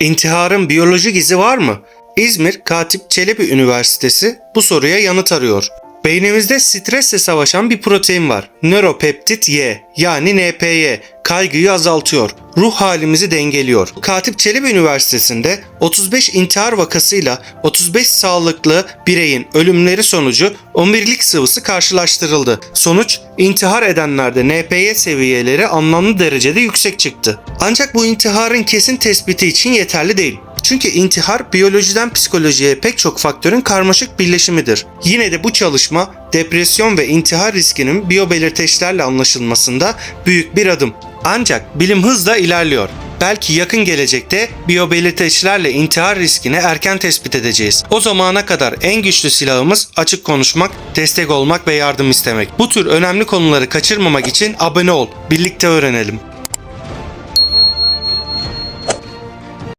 İntiharın biyolojik izi var mı? İzmir Katip Çelebi Üniversitesi bu soruya yanıt arıyor. Beynimizde stresle savaşan bir protein var. Nöropeptit Y yani NPY kaygıyı azaltıyor. Ruh halimizi dengeliyor. Katip Çelebi Üniversitesi'nde 35 intihar vakasıyla 35 sağlıklı bireyin ölümleri sonucu omurilik sıvısı karşılaştırıldı. Sonuç intihar edenlerde NPY seviyeleri anlamlı derecede yüksek çıktı. Ancak bu intiharın kesin tespiti için yeterli değil. Çünkü intihar biyolojiden psikolojiye pek çok faktörün karmaşık birleşimidir. Yine de bu çalışma depresyon ve intihar riskinin biyobelirteçlerle anlaşılmasında büyük bir adım. Ancak bilim hızla ilerliyor. Belki yakın gelecekte biyobelirteçlerle intihar riskini erken tespit edeceğiz. O zamana kadar en güçlü silahımız açık konuşmak, destek olmak ve yardım istemek. Bu tür önemli konuları kaçırmamak için abone ol. Birlikte öğrenelim.